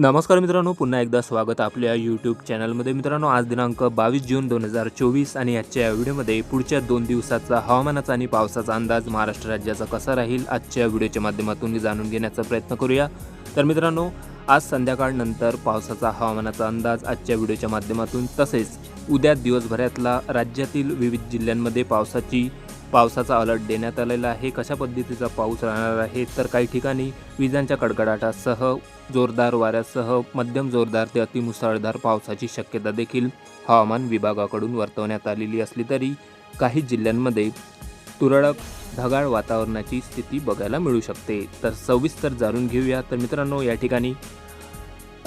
नमस्कार मित्रांनो पुन्हा एकदा स्वागत आपल्या यूट्यूब चॅनलमध्ये मित्रांनो आज दिनांक बावीस जून दोन हजार चोवीस आणि आजच्या या व्हिडिओमध्ये पुढच्या दोन दिवसाचा हवामानाचा आणि पावसाचा अंदाज महाराष्ट्र राज्याचा कसा राहील आजच्या व्हिडिओच्या माध्यमातून जाणून घेण्याचा प्रयत्न करूया. तर मित्रांनो आज संध्याकाळनंतर पावसाचा हवामानाचा अंदाज आजच्या व्हिडिओच्या माध्यमातून तसेच उद्या दिवसभरातला राज्यातील विविध जिल्ह्यांमध्ये पावसाची पावसाचा अलर्ट देण्यात आलेला आहे. कशा पद्धतीचा पाऊस राहणार आहे? तर काही ठिकाणी विजांच्या कडकडाटासह जोरदार वाऱ्यासह मध्यम जोरदार ते अतिमुसळधार पावसाची शक्यता देखील हवामान विभागाकडून वर्तवण्यात आलेली असली तरी काही जिल्ह्यांमध्ये तुरळक ढगाळ वातावरणाची स्थिती बघायला मिळू शकते. तर सविस्तर जाणून घेऊया. तर मित्रांनो या ठिकाणी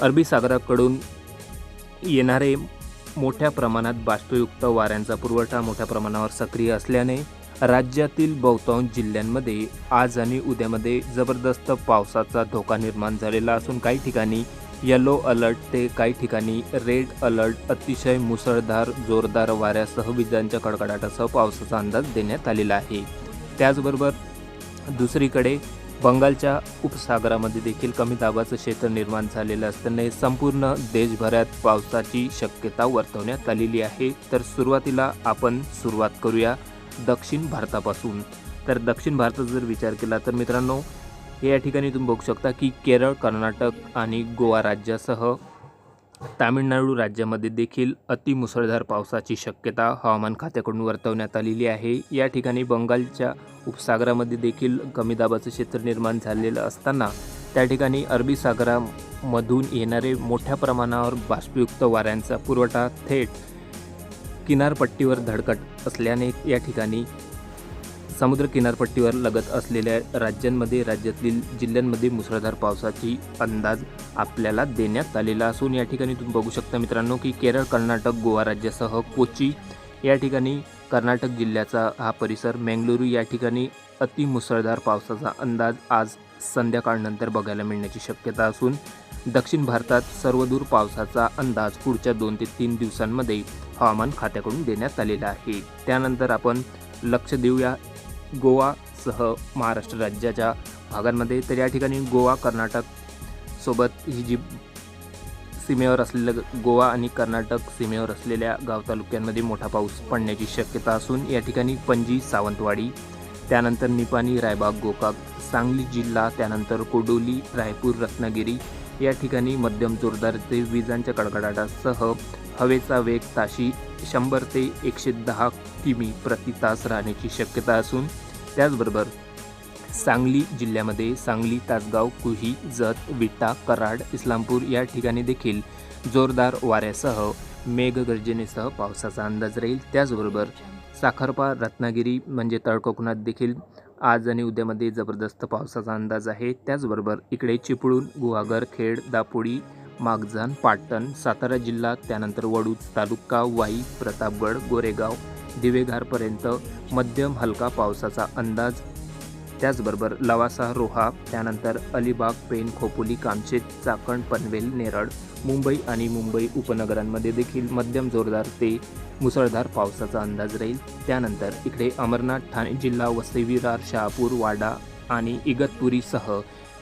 अरबी सागराकडून येणारे मोठ्या प्रमाणात बाष्पयुक्त वाऱ्यांचा पुरवठा मोठ्या प्रमाणावर सक्रिय असल्याने राज्यातील बहुतांश जिल्ह्यांमध्ये आज आणि उद्यामध्ये जबरदस्त पावसाचा धोका निर्माण झालेला असून काही ठिकाणी येलो अलर्ट ते काही ठिकाणी रेड अलर्ट अतिशय मुसळधार जोरदार वाऱ्यासह विजांच्या कडकडाटासह पावसाचा अंदाज देण्यात आलेला आहे. त्याचबरोबर दुसरीकडे बंगालच्या उपसागरामध्ये देखील कमी दाबाचं क्षेत्र निर्माण झालेलं असताना संपूर्ण देशभरात पावसाची शक्यता वर्तवण्यात आलेली आहे. तर सुरुवातीला आपण सुरुवात करूया. दक्षिण भारतापासून. तर दक्षिण भारताचा जर विचार केला तर मित्रांनो हे या ठिकाणी तुम्ही बघू शकता की केरळ कर्नाटक आणि गोवा राज्यासह तामिळनाडू राज्यामध्ये देखील अतिमुसळधार पावसाची शक्यता हवामान खात्याकडून वर्तवण्यात आलेली आहे. या ठिकाणी बंगालच्या उपसागरामध्ये देखील कमी दाबाचं क्षेत्र निर्माण झालेलं असताना त्या ठिकाणी अरबी सागरामधून येणारे मोठ्या प्रमाणावर बाष्पयुक्त वाऱ्यांचा पुरवठा थेट किनारपट्टीवर धडकट असल्याने या ठिकाणी समुद्र किनारपट्टीवर लगत असलेल्या राज्यांमध्ये राज्यातील जिल्ह्यांमध्ये मुसळधार पावसाची अंदाज आपल्याला देण्यात आलेला असून या ठिकाणी तुम्ही बघू शकता मित्रांनो की केरळ कर्नाटक गोवा राज्यासह कोची या ठिकाणी कर्नाटक जिल्ह्याचा हा परिसर मेंगलुरू या ठिकाणी अतिमुसळधार पावसाचा अंदाज आज संध्याकाळनंतर बघायला मिळण्याची शक्यता असून दक्षिण भारतात सर्वदूर पावसाचा अंदाज पुढच्या दोन ते तीन दिवसांमध्ये हवामान खात्याकडून देण्यात आलेला आहे. त्यानंतर आपण लक्ष देऊया गोवासह महाराष्ट्र राज्याच्या भागांमध्ये. तर या ठिकाणी गोवा कर्नाटक सोबत ही जी सीमेवर असलेलं गोवा आणि कर्नाटक सीमेवर असलेल्या गाव तालुक्यांमध्ये मोठा पाऊस पडण्याची शक्यता असून या ठिकाणी पणजी सावंतवाडी त्यानंतर निपाणी रायबाग गोकाक सांगली जिल्हा त्यानंतर कोडोली रायपूर रत्नागिरी या ठिकाणी मध्यम जोरदार ते विजांच्या कडकडाटासह हवेचा वेग ताशी शंभर ते एकशे दहा किमी प्रति तास राहण्याची शक्यता असून त्याचबरोबर सांगली जिल्ह्यामध्ये सांगली तासगाव कुही जत विटा कराड इस्लामपूर या ठिकाणी देखील जोरदार वाऱ्यासह मेघगर्जनेसह पावसाचा अंदाज राहील. त्याचबरोबर साखरपा रत्नागिरी म्हणजे तळकोकणात देखील आज आणि उद्यामध्ये जबरदस्त पावसाचा अंदाज आहे. त्याचबरोबर इकडे चिपळूण गुहागर खेड दापोडी मागजान पाटण सातारा जिल्हा त्यानंतर वडूज तालुका वाई प्रतापगड गोरेगाव दिवेघारपर्यंत मध्यम हलका पावसाचा अंदाज त्याचबरोबर लवासा रोहा त्यानंतर अलिबाग पेन खोपोली कामशेत चाकण पनवेल नेरळ मुंबई आणि मुंबई उपनगरांमध्ये देखील मध्यम जोरदार ते मुसळधार पावसाचा अंदाज राहील. त्यानंतर इकडे अमरनाथ ठाणे जिल्हा वसई विरार शहापूर वाडा आणि इगतपुरीसह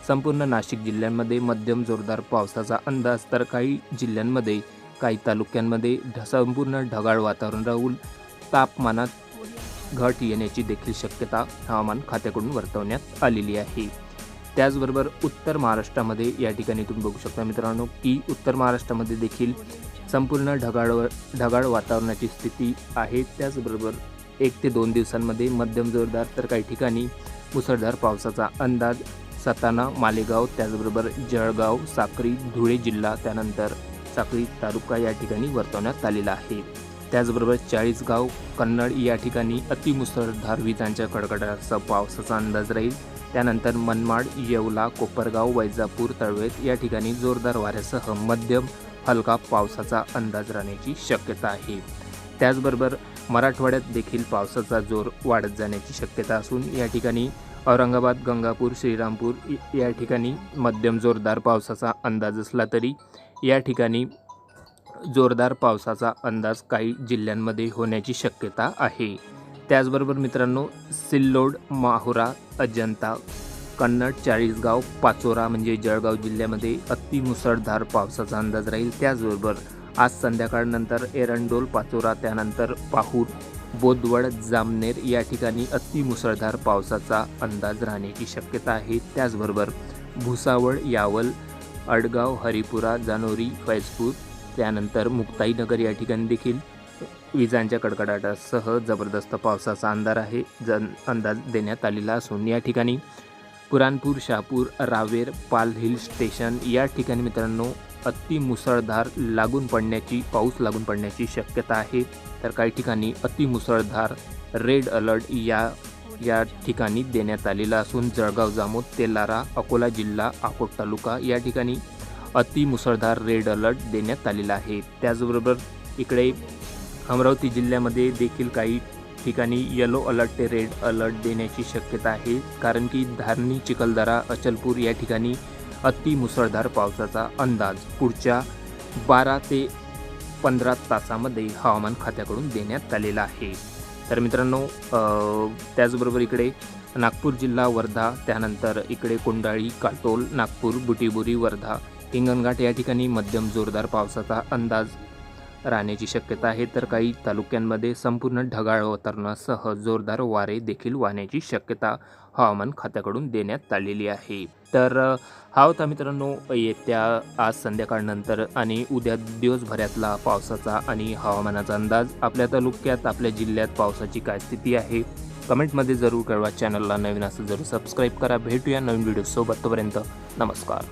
संपूर्ण नाशिक जिल्ह्यांमध्ये मध्यम जोरदार पावसाचा अंदाज तर काही जिल्ह्यांमध्ये काही तालुक्यांमध्ये ढ संपूर्ण ढगाळ वातावरण राहून तापमानात घट येण्याची देखील शक्यता हवामान खात्याकडून वर्तवण्यात आलेली आहे. त्याचबरोबर उत्तर महाराष्ट्रामध्ये या ठिकाणी तुम्ही बघू शकता मित्रांनो की उत्तर महाराष्ट्रामध्ये देखील संपूर्ण ढगाळ ढगाळ वातावरणाची स्थिती आहे. त्याचबरोबर एक ते दोन दिवसांमध्ये मध्यम जोरदार तर काही ठिकाणी मुसळधार पावसाचा अंदाज सताना मालेगाव त्याचबरोबर जळगाव साक्री धुळे जिल्हा त्यानंतर साक्री तालुका या ठिकाणी वर्तवण्यात आलेला आहे. त्याचबरोबर चाळीसगाव कन्नड या ठिकाणी अतिमुसळधार विजांच्या कडकडाटाचा पावसाचा अंदाज राहील. त्यानंतर मनमाड येवला कोपरगाव वैजापूर तळवेत या ठिकाणी जोरदार वाऱ्यासह मध्यम हलका पावसाचा अंदाज राहण्याची शक्यता आहे. त्याचबरोबर मराठवाड्यात देखील पावसाचा जोर वाढत जाण्याची शक्यता असून या ठिकाणी औरंगाबाद गंगापूर श्रीरामपूर इ- या ठिकाणी मध्यम जोरदार पावसाचा अंदाज असला तरी या ठिकाणी जोरदार पावसाचा अंदाज काही जिल्ह्यांमध्ये होण्याची शक्यता आहे. त्याचबरोबर मित्रांनो सिल्लोड माहुरा अजंता कन्नड चाळीसगाव पाचोरा म्हणजे जळगाव जिल्ह्यामध्ये अति मुसळधार पावसाचा अंदाज राहील. त्याचबरोबर आज संध्याकाळनंतर एरंडोल पाचोरा त्यानंतर पाहूर बोदवड जामनेर या ठिकाणी अति मुसळधार पावसाचा अंदाज राहण्याची शक्यता आहे. त्याचबरोबर भुसावळ यावल अडगाव हरिपुरा जानोरी फैजपूर त्यानंतर मुक्ताईनगर या ठिकाणी देखील विजांच्या कडकडाटासह जबरदस्त पावसाचा अंदाज आहे जन अंदाज देण्यात आलेला असून या ठिकाणी पुराणपूर शहापूर रावेर पाल हिल स्टेशन या ठिकाणी मित्रांनो अति मुसळधार लागून पडण्याची पाऊस लागून पडण्याची शक्यता आहे. तर काही ठिकाणी अति मुसळधार रेड अलर्ट या या ठिकाणी देण्यात आलेला असून जळगाव जामोद तेलारा अकोला जिल्हा अकोट तालुका या ठिकाणी अति मुसळधार रेड अलर्ट देण्यात आलेला आहे. त्याचबरोबर इकडे अमरावती जिल्ह्यामध्ये देखील काही ठिकाणी येलो अलर्ट ते रेड अलर्ट देण्याची शक्यता आहे. कारण की धारणी चिखलदरा अचलपूर या ठिकाणी अति मुसळधार पावसाचा अंदाज पुढच्या बारा ते पंधरा तासामध्ये हवामान खात्याकडून देण्यात आलेला आहे. तर मित्रांनो त्याचबरोबर इकडे नागपूर जिल्हा वर्धा त्यानंतर इकडे कोंडाळी काटोल नागपूर बुटीबुरी वर्धा हिंगणघाट या ठिकाणी मध्यम जोरदार पावसाचा अंदाज राहण्याची शक्यता आहे. तर काही तालुक्यांमध्ये संपूर्ण ढगाळ वातावरणासह जोरदार वारे देखील वाहण्याची शक्यता हवामान खात्याकडून देण्यात आलेली आहे. तर हा होता मित्रांनो येत्या आज संध्याकाळनंतर आणि उद्या दिवसभरातला पावसाचा आणि हवामानाचा अंदाज. आपल्या तालुक्यात आपल्या जिल्ह्यात पावसाची काय स्थिती आहे? कमेंटमध्ये जरूर कळवा. चॅनलला नवीन असं जरूर सबस्क्राईब करा. भेटूया नवीन व्हिडिओसोबत. तोपर्यंत नमस्कार.